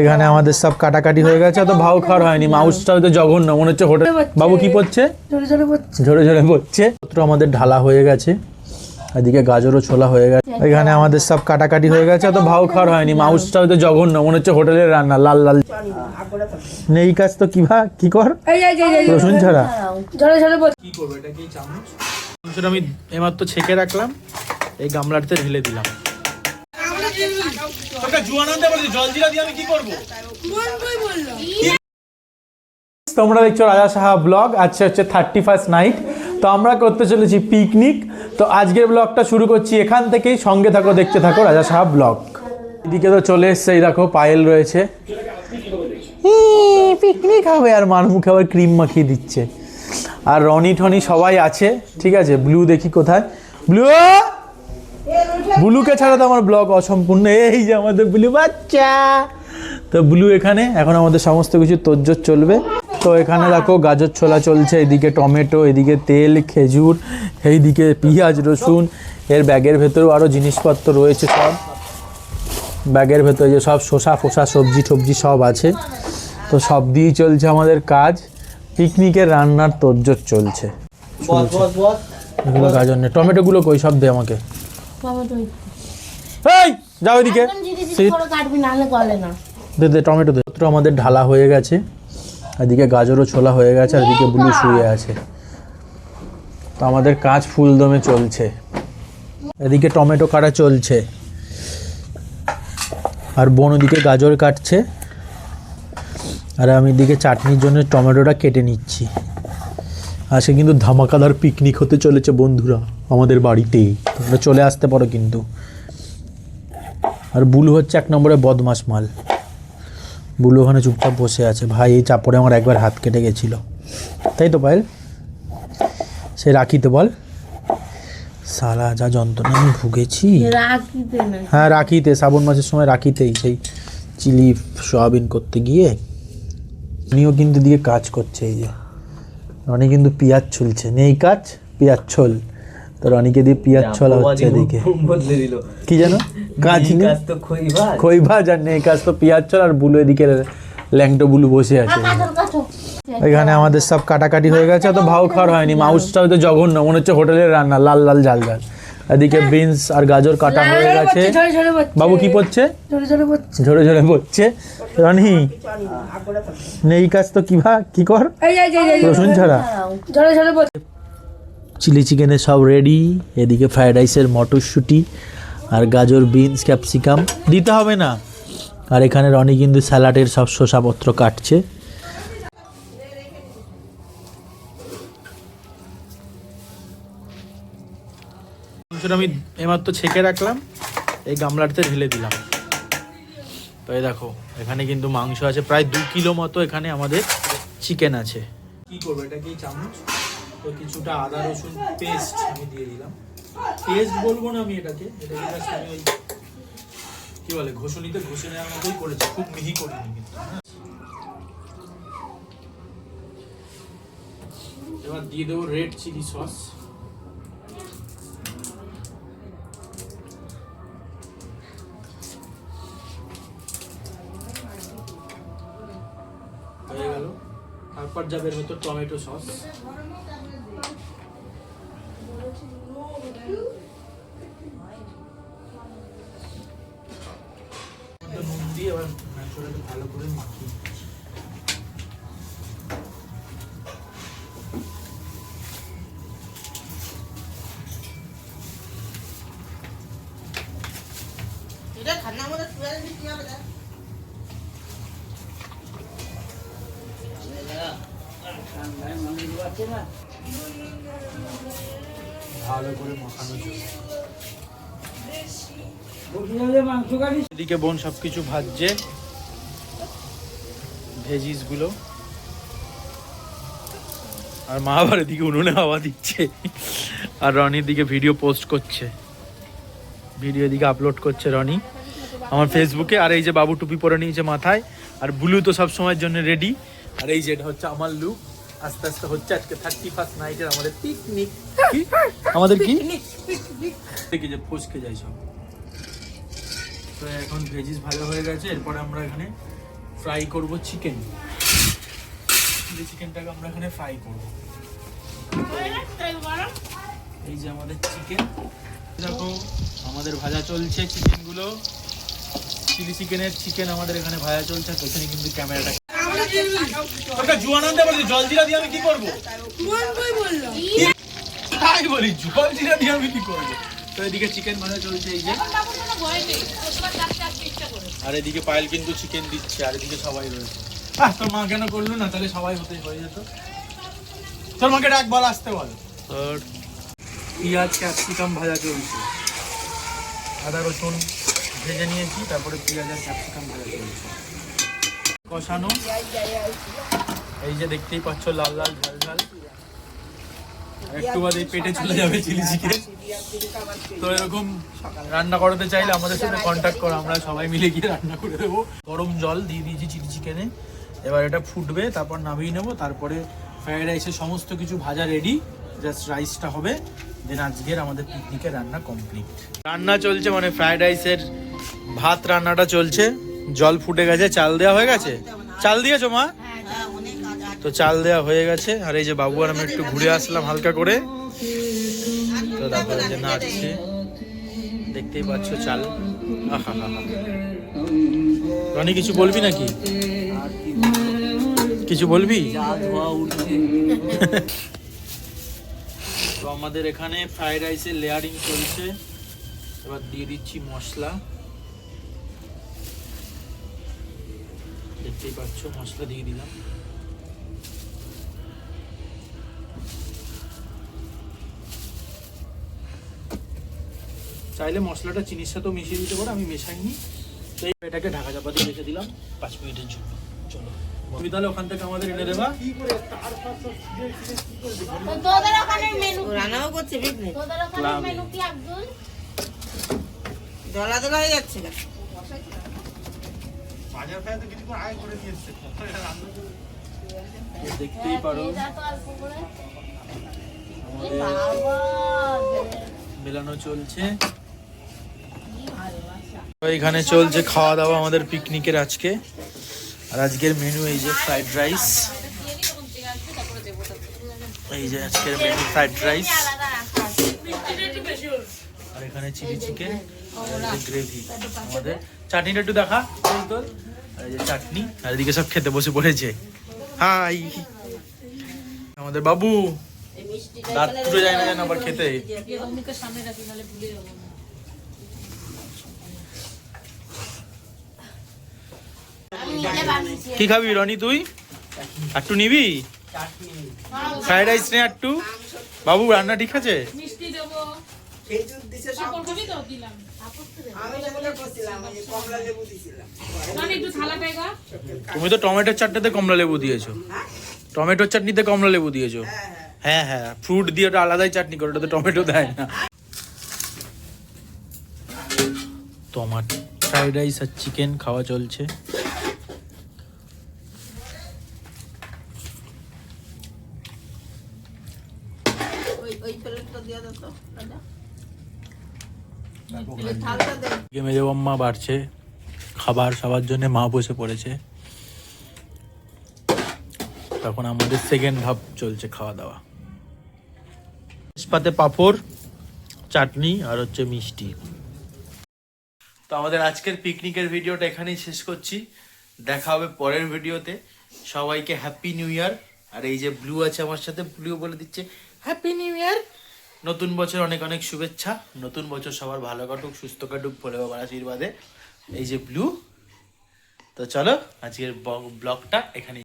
এখানে আমাদের সব কাটাকাটি হয়ে গেছে তো ভাও খাওয়ার হয়নি। মাউসটা হয়তো জঘন্য মনে হচ্ছে হোটেল বাবু কি পড়ছে? ঝরে ঝরে পড়ছে। পত্র আমাদের ঢালা হয়ে গেছে এদিকে গাজরও ছোলা হয়ে গেছে। এখানে আমাদের সব কাটাকাটি হয়ে গেছে তো ভাও খাওয়ার হয়নি। মাউসটা হয়তো জঘন্য মনে হচ্ছে হোটেলের রান্না লাল লাল। নেই কাজ তো কি ভা কি কর? রসুন ছাড়া। কি করব এটা কি চামচ? আমি এমাত্র ছেঁকে রাখলাম এই গামলাটাতে ঢেলে দিলাম। জল জিরা দিয়ে আমি কি করব? তোমরা দেখছ রাজা সাহা ব্লগ আজকে হচ্ছে থার্টি ফার্স্ট নাইট তো আমরা করতে চলেছি পিকনিক তো আজকের ব্লগটা শুরু করছি এখান থেকেই সঙ্গে থাকো দেখতে থাকো রাজা সাহা ব্লগ। এদিকে তো চলে এসছে এই দেখো পায়েল রয়েছে। পিকনিক হবে আর মার মুখে আবার ক্রিম মাখিয়ে দিচ্ছে। আর রনি টনি সবাই আছে ঠিক আছে? ব্লু দেখি কোথায়। ব্লু! ব্লুকে ছাড়া তো আমার ব্লগ অসম্পূর্ণ। এই যে আমাদের ব্লু বাচ্চা। তো ব্লু এখানে এখন আমাদের সমস্ত কিছু তোজ্জোর চলবে। তো এখানে দেখো গাজর ছোলা চলছে এদিকে টমেটো এদিকে তেল খেজুর এইদিকে পেঁয়াজ রসুন। এর ব্যাগের ভেতরেও আরও জিনিসপত্র রয়েছে সব। ব্যাগের ভেতরে যে সব শসা ফোসা সবজি টবজি সব আছে। তো সব দিয়েই চলছে আমাদের কাজ। পিকনিকের রান্নার তোজ্জোর চলছে। গাজর নেই। টমেটোগুলো কই? সব দে আমাকে। এই যাও এদিকে। দে দে টমেটো দে। আমাদের ঢালা হয়ে গেছে। এদিকে গাজরও ছোলা হয়ে গেছে আর এদিকে ব্লু শুয়ে আছে। তো আমাদের কাজ ফুল দমে চলছে। এদিকে টমেটো কাটা চলছে। আর বোন ওদিকে গাজর কাটছে। আর আমি এদিকে চাটনির জন্য টমেটোটা কেটে নিচ্ছি। আজকে কিন্তু ধামাকাদার পিকনিক হতে চলেছে বন্ধুরা আমাদের বাড়িতেই। তোমরা চলে আসতে পারো কিন্তু। আর বুলু হচ্ছে এক নম্বরে বদমাস মাল। বুলু ওখানে চুপচাপ বসে আছে। ভাই এই চাপড়ে আমার একবার হাত কেটে গেছিল। তাই তো পায়েল? সে রাখিতে বল। সালা যা যন্ত্রণা আমি ভুগেছি। হ্যাঁ রাখিতে শ্রাবণ মাসের সময় রাখিতেই। সেই চিলি সয়াবিন করতে গিয়ে উনিও কিন্তু দিয়ে কাজ করছে এই যে। রনি কিন্তু পিঁয়াজ ছুলছে। নেই কাজ পেঁয়াজ ছোল। তো রনিকে দিয়ে পেঁয়াজ ছোলা হচ্ছে এদিকে। বদলে দিল। কি যেন কাজ কাজ তো খই ভাজ আর নেই কাজ তো পেঁয়াজ ছল আর বুলু এদিকে ল্যাংটো বুলু বসে আছে। এখানে আমাদের সব কাটাকাটি হয়ে গেছে তো ভাও খাওয়ার হয়নি। মাউসটা হয়তো জঘন্য মনে হচ্ছে হোটেলের রান্না লাল লাল জাল ঝাল। এদিকে বিনস আর গাজর কাটা হয়ে গেছে। বাবু কি পড়ছে? জোরে জোরে পড়ছে। ঝরে ঝরে পড়ছে। রানি নেই কাজ তো কি ভা কি কর? রসুন ছাড়া। পড়ছে চিলি চিকেনের সব রেডি এদিকে ফ্রাইড রাইসের মটরশুঁটি আর গাজর বিনস ক্যাপসিকাম দিতে হবে না। আর এখানে রনি কিন্তু স্যালাডের সব শসাপত্র কাটছে। আমি এমাত্র ছেঁকে রাখলাম এই গামলাটাতে ঢেলে দিলাম। তো এই দেখো, এখানে কিন্তু মাংস আছে। প্রায় দু কিলো মতো এখানে আমাদের চিকেন আছে। কি করব, এটা কি চামচ? তো কিছুটা আদা, রসুন পেস্ট আমি দিয়ে দিলাম। পেস্ট বলব না আমি এটাকে এটাকে আমি ওই কি বলে, ঘষণিতে ঘষে নেওয়ার মতোই করেছি, খুব মিহি করিনি কিন্তু। এবার দিয়ে দেবো রেড চিলি সস তারপর যাবে এর ভেতর টমেটো সস নুন দিয়ে এবার মাংসটাকে ভালো করে মাখিয়ে নিচ্ছি। ভালো করে এদিকে বোন সবকিছু ভাজছে। ভেজিসগুলো। আর মা আবার এদিকে উনুনে হাওয়া দিচ্ছে। আর রনির দিকে ভিডিও পোস্ট করছে। ভিডিও এদিকে আপলোড করছে রনি। আমার ফেসবুকে আর এই যে বাবু টুপি পরে নিয়েছে মাথায় আর ব্লু তো সব সময়ের জন্য রেডি আর এই যে এটা হচ্ছে আমার লুক আস্তে আস্তে হচ্ছে আজকে থার্টি ফার্স্ট নাইটের আমাদের পিকনিক আমাদের কি? দেখি যে ফসকে যাই সব। তো এখন ভেজিস ভালো হয়ে গেছে এরপরে আমরা এখানে ফ্রাই করব চিকেন চিলি চিকেনটাকে আমরা এখানে ফ্রাই করব। এই যে আমাদের চিকেন দেখো আমাদের ভাজা চলছে চিকেনগুলো চিলি চিকেনের চিকেন আমাদের এখানে ভাজা চলছে তো কিন্তু ক্যামেরাটা তোকে জুয়ান আনতে বলছি জল জিরা দিয়ে আমি কি করব? তাই বলি জল জিরা দিয়ে আমি কি করব? তো এদিকে চিকেন ভাজা চলছে এই যে। আর এদিকে পায়েল কিন্তু চিকেন দিচ্ছে আর এদিকে সবাই রয়েছে। আহ তোর মা কেন করল না? তাহলে সবাই হতে হয়ে যেত। তোর মাকে ডাক বল আসতে বল। তোর পেঁয়াজ ক্যাপসিকাম ভাজা চলছে। আদা রসুন ভেজে নিয়েছি তারপরে পেঁয়াজ আর ক্যাপসিকাম ভাজা চলছে। কষানো। এই যে দেখতেই পাচ্ছ লাল লাল, ঝাল ঝাল। একটু বাদে পেটে চলে যাবে চিলি চিকেন। তো এরকম রান্না করাতে চাইলে আমাদের সাথে কন্ট্যাক্ট করো, আমরা সবাই মিলে গিয়ে রান্না করে দেবো। গরম জল দিয়ে দিয়েছি চিলি চিকেনে। এবার এটা ফুটবে, তারপর নামিয়ে নেব, তারপরে ফ্রাইড রাইসের সমস্ত কিছু ভাজা রেডি জাস্ট রাইসটা হবে। দেন আজকের আমাদের পিকনিকের রান্না কমপ্লিট রান্না চলছে মানে ফ্রাইড রাইসের ভাত রান্নাটা চলছে। জল ফুটে গেছে, চাল দেওয়া হয়ে গেছে? চাল দিয়েছ মা? তো চাল দেওয়া হয়ে গেছে, আর এই যে বাবু আর আমি একটু ঘুরে আসলাম হালকা করে। তো তারপরে যে নাচছে। দেখতেই পাচ্ছ চাল। রনি, কিছু বলবি নাকি? কিছু বলবি? তো আমাদের এখানে ফ্রাইড রাইসের লেয়ারিং চলছে। এবার দিয়ে দিচ্ছি মশলা। দেখতেই পাচ্ছ মশলা দিয়ে দিলাম। চাইলে মশলাটা চিনির সাথেও মিশিয়ে দিতে পারো আমি মেশাইনি। তো এটাকে ঢাকা চাপা দিয়ে রেখে দিলাম। পাঁচ মিনিটের জন্য। চলো। তুমি তাহলে ওখান থেকে আমাদের এনে দেবা। রান্নাও করছে। মেনু দলা হয়ে যাচ্ছে দেখতেই পারো। মেলানো চলছে। এখানে চলছে খাওয়া দাওয়া আমাদের পিকনিকের আজকে। আর আজকের মেনু এই যে ফ্রাইড রাইস এই যে আজকের মেনু ফ্রাইড রাইস। আর এখানে চিলি চিকেন গ্রেভি আমাদের চাটনিটা একটু দেখা তোর আর যে চাটনি আর এদিকে সব খেতে বসে পড়েছে। হাই। আমাদের বাবু। দাঁত পুরো যায় না যেন আবার খেতে। আমি কি খাবি রনি তুই? একটু নিবি? ফ্রাইড রাইস নে একটু বাবু রান্না ঠিক আছে? মিষ্টি দেবো। পাপড় খাবি তো? দিলাম। একটু থালা পেগা তুমি তো টমেটোর চাটনিতে কমলা লেবু দিয়েছ। টমেটোর চাটনিতে কমলা লেবু দিয়েছ। হ্যাঁ হ্যাঁ। ফ্রুট দিয়ে ওটা আলাদাই চাটনি করে ওটাতে টমেটো দেয় না। টমাট ফ্রাইড রাইস আর চিকেন খাওয়া চলছে। ওই ওই প্লেটটা দিয়ে দাও তো রাজা। মেজে বাড়ছে, খাবার সবার জন্য মা বসে পড়েছে। তখন আমাদের সেকেন্ড ধাপ চলছে খাওয়া দাওয়া পাতে পাঁপড়, চাটনি আর হচ্ছে মিষ্টি। তো আমাদের আজকের পিকনিকের ভিডিওটা এখানেই শেষ করছি। দেখা হবে পরের ভিডিওতে সবাইকে হ্যাপি নিউ ইয়ার আর এই যে ব্লু আছে আমার সাথে ব্লু বলে দিচ্ছে হ্যাপি নিউ ইয়ার নতুন বছর অনেক অনেক শুভেচ্ছা। নতুন বছর সবার ভালো কাটুক, সুস্থ কাটুক, ভোলে বাবার আশীর্বাদে। এই যে ব্লু তো চলো আজকের ব্লগটা এখানে